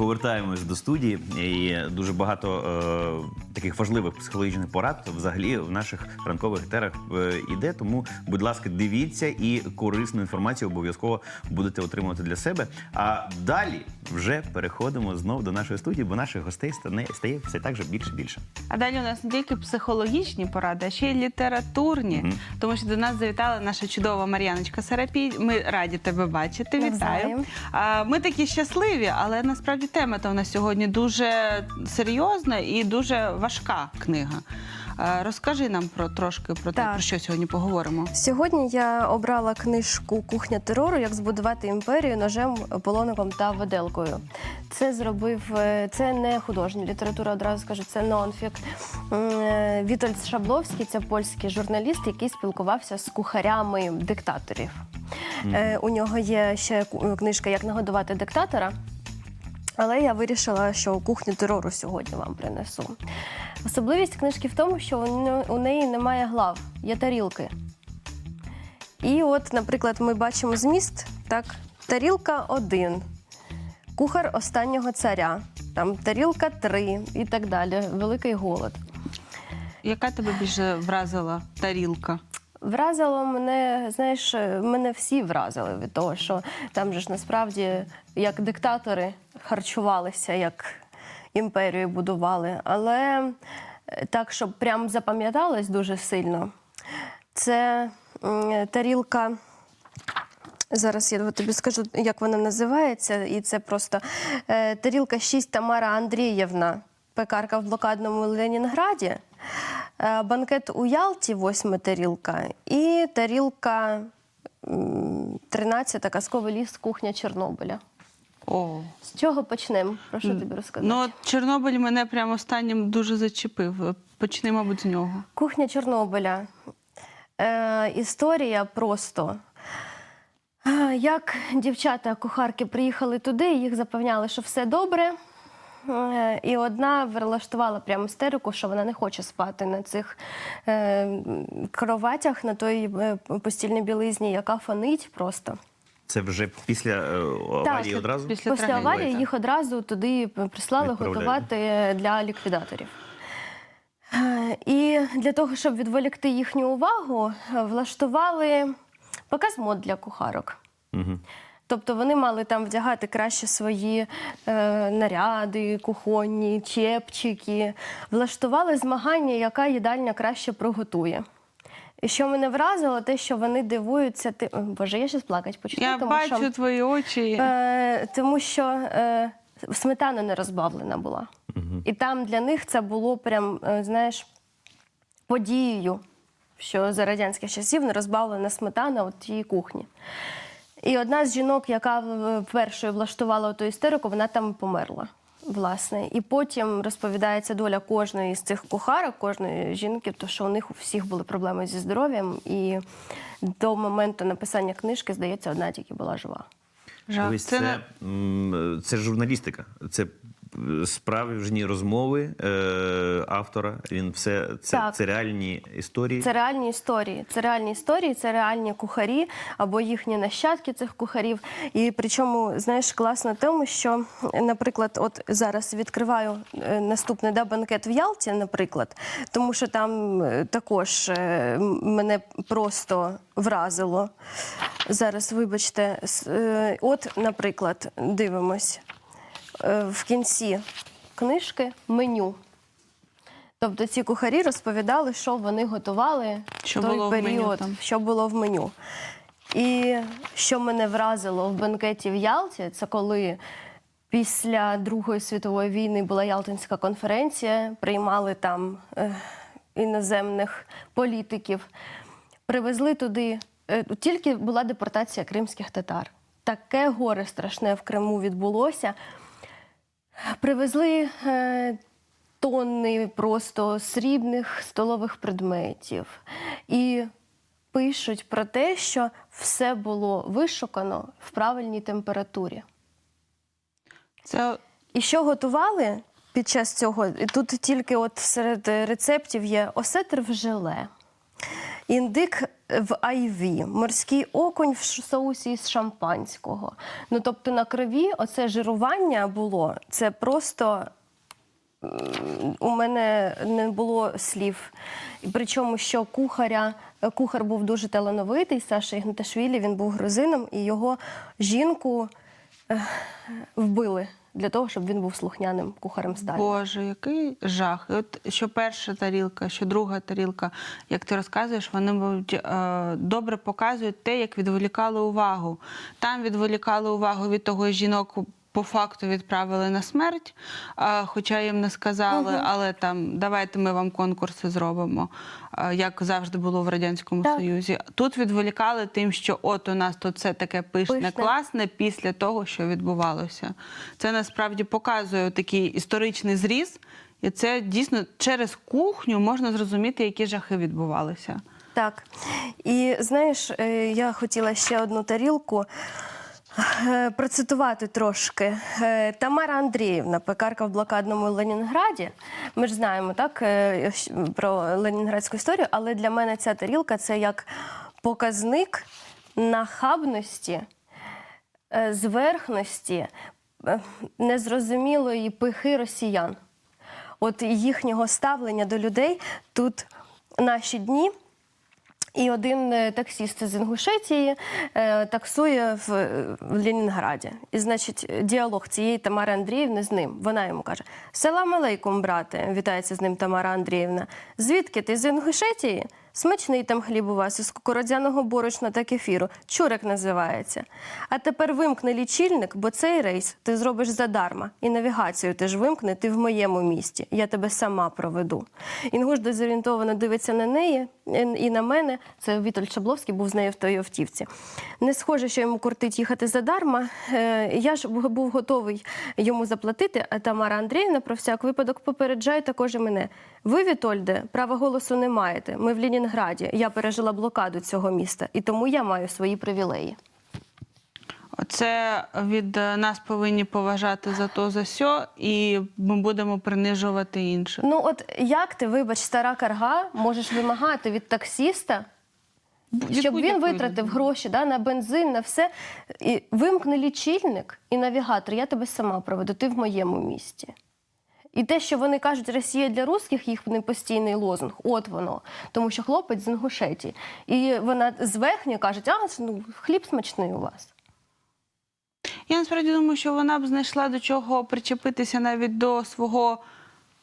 повертаємось до студії, і дуже багато е, таких важливих психологічних порад взагалі в наших ранкових етерах е, іде. Тому, будь ласка, дивіться і корисну інформацію обов'язково будете отримувати для себе. А далі вже переходимо знов до нашої студії, бо наших гостей стане стає все так же більше більше. А далі у нас не тільки психологічні поради, а ще й літературні. Мгм. Тому що до нас завітала наша чудова Мар'яночка Сарапій. Ми раді тебе бачити. Вітаю. А, Ми такі щасливі, але насправді тема та у нас сьогодні дуже серйозна і дуже важка книга. Розкажи нам про трошки про те, про що сьогодні поговоримо. Сьогодні я обрала книжку Кухня терору, як збудувати імперію ножем, полоником та виделкою. Це зробив е, це не художня література, одразу скажу, це нонфік. М, е, Вітольд Шабловський це польський журналіст, який спілкувався з кухарями диктаторів. Е, У нього є ще книжка Як нагодувати диктатора. Але я вирішила, що кухню терору сьогодні вам принесу. Особливість книжки в тому, що у неї немає глав, є тарілки. І от, наприклад, ми бачимо зміст, так, тарілка 1, кухар останнього царя, там тарілка 3 і так далі. Великий голод. Яка тебе більше вразила тарілка? Вразило мене, знаєш, мене всі вразили від того, що там же ж насправді як диктатори харчувалися, як імперію будували. Але е, так, щоб прям запам'яталось дуже сильно, це тарілка. Зараз я тобі скажу, як вона називається, і це просто е, тарілка 6 Тамара Андрієвна, пекарка в блокадному Ленінграді, банкет у Ялті, восьма тарілка, і тарілка м, 13 казковий ліс, кухня Чорнобиля. О, З чого почнемо? Про що тобі розказати? ну от Чорнобиль мене прямо останнім дуже зачепив. Почни, мабуть, з нього. Кухня Чорнобиля. Е, історія просто. Е, Як дівчата-кухарки приїхали туди, їх запевняли, що все добре. Е, І одна влаштувала прямо істерику, що вона не хоче спати на цих е, кроватях, на той е, постільній білизні, яка фонить просто. Це вже після аварії Так, одразу. після Після аварії так. їх одразу туди прислали готувати для ліквідаторів. І для того, щоб відволікти їхню увагу, влаштували показ мод для кухарок. Угу. Тобто вони мали там вдягати краще свої е, наряди, кухонні, чепчики, влаштували змагання, яка їдальня краще приготує. І що мене вразило, те, що вони дивуються, ти... Боже, я щас плакати почну. Я тому бачу що... твої очі. Е, тому що е, сметана не розбавлена була. І там для них це було прям, е, знаєш, подією, що за радянських часів не розбавлена сметана от тієї кухні. І одна з жінок, яка е, першою влаштувала ту істерику, вона там померла. Власне, і потім розповідається доля кожної з цих кухарок, кожної жінки, то що у них у всіх були проблеми зі здоров'ям, і до моменту написання книжки, здається, одна тільки була жива. Жах. Це це, це журналістика. Це е, справжні розмови е, автора. Він все це, Так. це реальні історії. Це реальні історії. Це реальні історії, це реальні кухарі або їхні нащадки цих кухарів. І причому, знаєш, класно тому, що, наприклад, от зараз відкриваю е, наступний да, банкет в Ялті, наприклад, тому що там е, також е, мене просто вразило. Зараз, вибачте, от, наприклад, дивимось в кінці книжки меню. Тобто ці кухарі розповідали, що вони готували Що в той було в меню період, що було в меню. І що мене вразило в банкеті в Ялті, це коли після Другої світової війни була Ялтинська конференція, приймали там е, іноземних політиків, привезли туди. е, Тільки була депортація кримських татар. Таке горе страшне в Криму відбулося. Привезли е, тонни просто срібних столових предметів. І пишуть про те, що все було вишукано в правильній температурі. це І що готували під час цього? І Тут тільки от серед рецептів є осетр в желе, індик в айві, морський окунь в соусі з шампанського. Ну тобто на крові оце жирування було. Це просто у мене не було слів. Причому, що кухаря, кухар був дуже талановитий, Саша Ігнаташвілі, він був грузином, і його жінку вбили для того, щоб він був слухняним кухарем Сталіна. Боже, який жах. І от що перша тарілка, що друга тарілка, як ти розказуєш, вони мабуть, е, добре показують те, як відволікали увагу. Там відволікали увагу від того жінок. По факту відправили на смерть, хоча їм не сказали, але там давайте ми вам конкурси зробимо, як завжди було в радянському Так. союзі. Тут відволікали тим, що от у нас тут все таке пишне, Пишне. класне після того, що відбувалося. Це насправді показує такий історичний зріз, і це дійсно через кухню можна зрозуміти, які жахи відбувалися. Так. І знаєш, е, я хотіла ще одну тарілку. Е, Процитувати трошки Е, Тамара Андріївна, пекарка в блокадному Ленінграді. Ми ж знаємо так е, про ленінградську історію, але для мене ця тарілка це як показник нахабності, зверхності, незрозумілої пихи росіян. От їхнього ставлення до людей тут наші дні. І один е, таксіст з Інгушетії е, таксує в, е, в Ленінграді. І, значить, діалог цієї Тамари Андріївни з ним. Вона йому каже: Салам алейкум, брате, вітається з ним Тамара Андріївна. Звідки ти з Інгушетії? Смачний там хліб у вас із кукурудзяного борошна та кефіру. Чурек називається. А тепер вимкни лічильник, бо цей рейс ти зробиш задарма. І навігацію теж вимкни, ти в моєму місті. Я тебе сама проведу. Інгуш дезорієнтовано дивиться на неї і на мене. Це Віталь Шабловський був з нею в той автівці. Не схоже, що йому кортить їхати задарма. Е, Я ж був готовий йому заплатити, а Тамара Андріївна про всяк випадок попереджає також і мене. Ви, Вітольде, права голосу не маєте. Ми в Лінінграді. Я пережила блокаду цього міста, і тому я маю свої привілеї. Це від нас повинні поважати за то, за сьо, і ми будемо принижувати інших. Ну, от як ти, вибач, стара карга, можеш вимагати від таксіста, щоб він витратив гроші да, на бензин, на все. І вимкни лічильник і навігатор, я тебе сама проведу, ти в моєму місті. І те, що вони кажуть, Росія для русських, їх постійний лозунг, от воно. Тому що хлопець з Інгушетії. І вона зверхньо каже, а ну, хліб смачний у вас. Я насправді думаю, що вона б знайшла до чого причепитися навіть до свого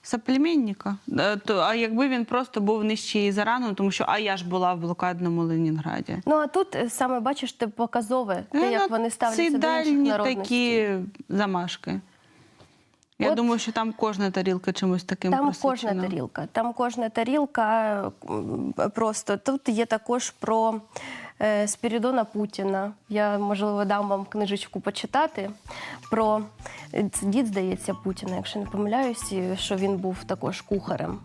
соплеменника. Е, а якби він просто був нижче її зарану, тому що а я ж була в блокадному Ленінграді. Ну а тут е, саме бачиш, ти показове, те, як вони ставляться до інших дальні народностей. такі замашки. Я От- думаю, що там кожна тарілка чимось таким Там просичена. кожна тарілка. Там кожна тарілка просто. Тут є також про е, Спірідона Путіна. Я, можливо, дам вам книжечку почитати про е, це дід, здається, Путіна, якщо не помиляюсь, що він був також кухарем.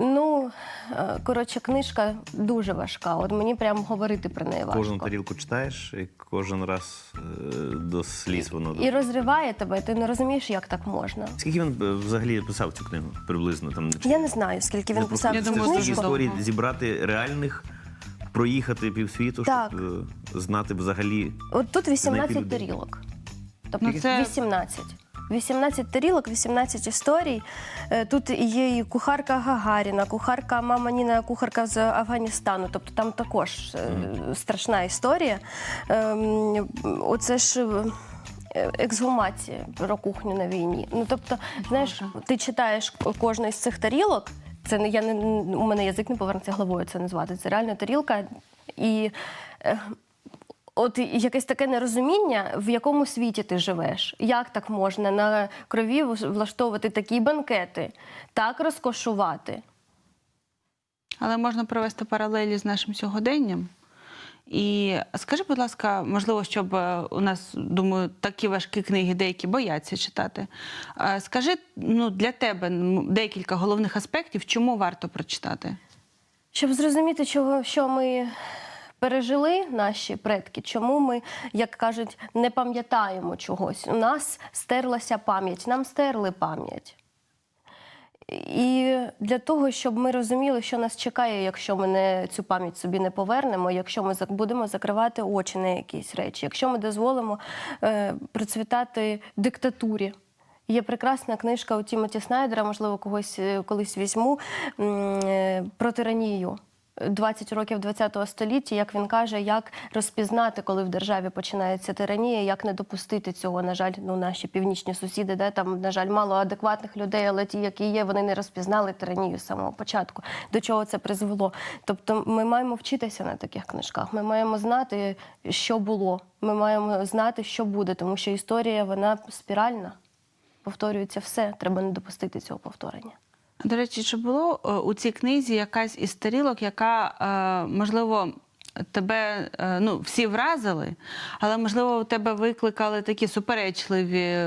Ну, е, коротше, книжка дуже важка. От мені прямо говорити про неї важко. Кожну тарілку читаєш, і кожен раз е, до сліз воно. І розриває тебе, ти не розумієш, як так можна. Скільки він е, взагалі писав цю книгу? Приблизно там чи- Я не знаю, скільки він Ну, писав Я цю книжку. історії зібрати реальних, проїхати півсвіту, Так. щоб е, знати взагалі. От тут 18 людей. тарілок. Тобто Ну, це- 18. 18 тарілок, 18 історій. Е, Тут є і кухарка Гагаріна, кухарка мама Ніна, кухарка з Афганістану. Тобто там також е, страшна історія. Ем, Оце ж. е, Ексгумація про кухню на війні. Ну тобто, знаєш, ти читаєш кожну із цих тарілок. Це не я не у мене язик не повернеться головою це назвати. Це реально тарілка. І е, От якесь таке нерозуміння, в якому світі ти живеш. Як так можна на крові влаштовувати такі банкети, так розкошувати? Але можна провести паралелі з нашим сьогоденням. І скажи, будь ласка, можливо, щоб е, у нас, думаю, такі важкі книги деякі бояться читати. Е, Скажи ну, для тебе декілька головних аспектів, чому варто прочитати? Щоб зрозуміти, чого, що ми пережили, наші предки, чому ми, як кажуть, не пам'ятаємо чогось. У нас стерлася пам'ять, нам стерли пам'ять. І для того, щоб ми розуміли, що нас чекає, якщо ми не цю пам'ять собі не повернемо, якщо ми будемо закривати очі на якісь речі, якщо ми дозволимо е, процвітати диктатурі. Є прекрасна книжка у Тімоті Снайдера, можливо, когось е, колись візьму е, про тиранію. 20 років 20 століття, як він каже, як розпізнати, коли в державі починається тиранія, як не допустити цього. На жаль, ну наші північні сусіди, де там, на жаль, мало адекватних людей, але ті, які є, вони не розпізнали тиранію з самого початку. До чого це призвело? Тобто, ми маємо вчитися на таких книжках. Ми маємо знати, що було. Ми маємо знати, що буде, тому що історія вона спіральна. Повторюється все. Треба не допустити цього повторення. До речі, чи було е, у цій книзі якась із тарілок, яка, е, можливо, тебе е, ну, всі вразили, але, можливо, у тебе викликали такі суперечливі.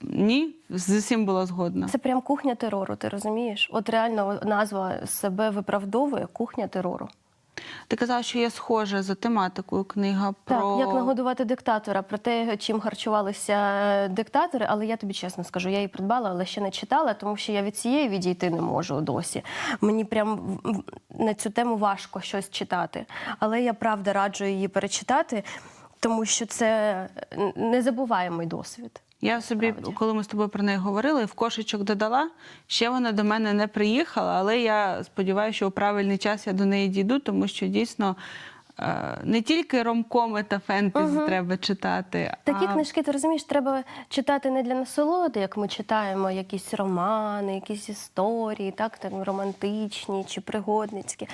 Ні? З усім була згодна. Це прям кухня терору, ти розумієш? От реально назва себе виправдовує кухня терору. Ти казала, що є схожа за тематикою книга про Так, як нагодувати диктатора, про те, чим харчувалися е, диктатори, але я тобі чесно скажу, я її придбала, але ще не читала, тому що я від цієї відійти не можу досі. Мені прям на цю тему важко щось читати. Але я правда раджу її перечитати, тому що це незабуваємий досвід. Я собі, Справді. коли ми з тобою про неї говорили, в кошечок додала. Ще вона до мене не приїхала, але я сподіваюся, що у правильний час я до неї дійду, тому що дійсно е, не тільки ромкоми та фентезі треба читати. Такі а... книжки, ти розумієш, треба читати не для насолоди, як ми читаємо якісь романи, якісь історії, так, там романтичні чи пригодницькі.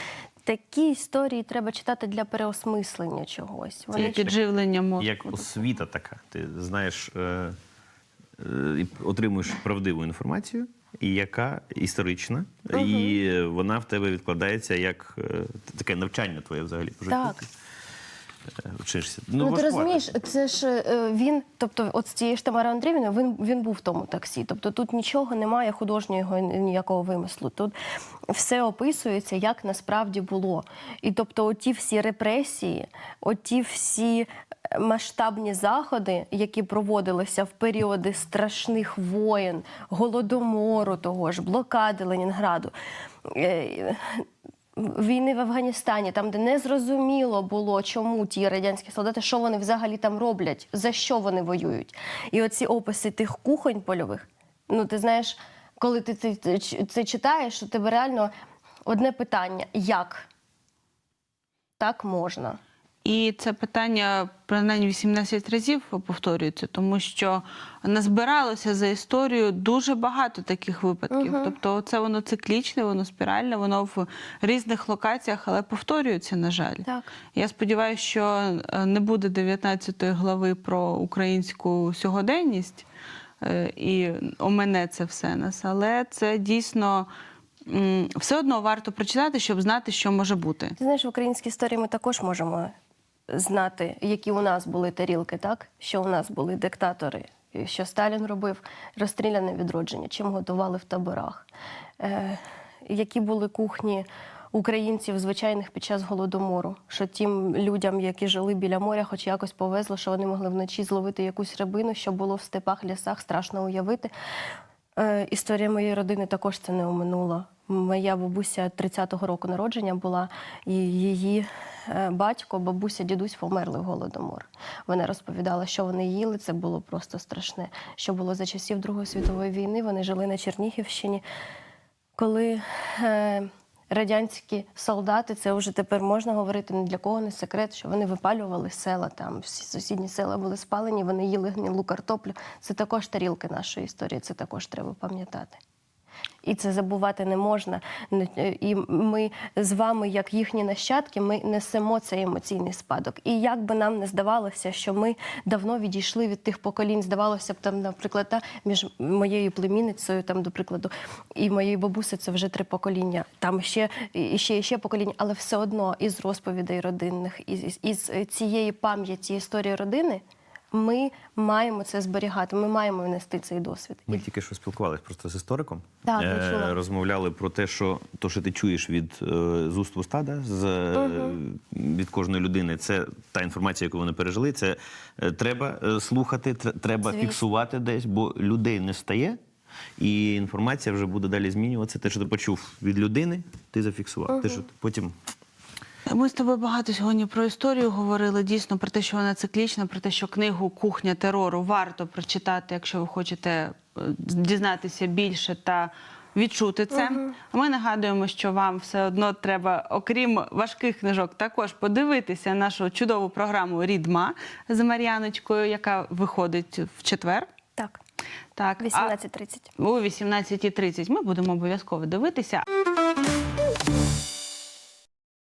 Такі історії треба читати для переосмислення чогось. Вони підживлення мозку. Як освіта така. Ти знаєш е, отримуєш правдиву інформацію, і яка історична, і вона в тебе відкладається як е, таке навчання твоє взагалі. Так. Е, Вчишся. Ну, ти розумієш, це ж е, він, тобто, от з цієї ж Тамари Андріївни, він, він був в тому таксі. Тобто тут нічого немає художнього ніякого вимислу. Тут все описується, як насправді було. І тобто, оті всі репресії, оті всі е, масштабні заходи, які проводилися в періоди страшних воєн, голодомору того ж, блокади Ленінграду. Війни в Афганістані, там, де не зрозуміло було, чому ті радянські солдати, що вони взагалі там роблять, за що вони воюють. І оці описи тих кухонь польових, ну ти знаєш, коли ти це, це читаєш, у тебе реально одне питання: як? Так можна. І це питання принаймні 18 разів повторюється, тому що назбиралося за історію дуже багато таких випадків. Тобто, це воно циклічне, воно спіральне, воно в різних локаціях, але повторюється, на жаль. Так. Я сподіваюся, що е, не буде 19 глави про українську сьогоденність е, і омене це все нас, але це дійсно. Все одно варто прочитати, щоб знати, що може бути. Ти знаєш, в українській історії ми також можемо знати, які у нас були тарілки, так? Що у нас були диктатори, що Сталін робив розстріляне відродження, чим готували в таборах, е, які були кухні українців звичайних під час голодомору, що тим людям, які жили біля моря, хоч якось повезло, що вони могли вночі зловити якусь рибину, що було в степах, лісах, страшно уявити. Е, історія моєї родини також це не оминула. Моя бабуся 30-го року народження була, і її батько, бабуся, дідусь померли в голодомор. Вона розповідала, що вони їли. Це було просто страшне. Що було за часів Другої світової війни. Вони жили на Чернігівщині. Коли е, радянські солдати, це вже тепер можна говорити ні для кого не секрет, що вони випалювали села там, всі сусідні села були спалені, вони їли гнилу картоплю. Це також тарілки нашої історії, це також треба пам'ятати. І це забувати не можна. Е, І ми з вами, як їхні нащадки, ми несемо цей емоційний спадок. І як би нам не здавалося, що ми давно відійшли від тих поколінь, здавалося б, там, наприклад, та, між моєю племінницею, там, до прикладу, і моєю бабусею це вже три покоління. Там ще і ще, ще покоління, але все одно із розповідей родинних, із, із цієї пам'яті історії родини. Ми маємо це зберігати, ми маємо внести цей досвід. Ми тільки що спілкувалися просто з істориком. Так, я Е, чула. розмовляли про те, що то, що ти чуєш від е, з уст в уста, да, з, е, від кожної людини, це та інформація, яку вони пережили. Це е, треба е, слухати, тр- треба Звісно. фіксувати десь, бо людей не стає. І інформація вже буде далі змінюватися. Те, що ти почув від людини, ти зафіксував. Те, що ти потім Ми з тобою багато сьогодні про історію говорили. Дійсно про те, що вона циклічна, про те, що книгу Кухня терору варто прочитати, якщо ви хочете е, дізнатися більше та відчути це. А Ми нагадуємо, що вам все одно треба, окрім важких книжок, також подивитися нашу чудову програму Рідма з Мар'яночкою, яка виходить в четвер. Так, Так, а 18.30. о 18.30 ми будемо обов'язково дивитися.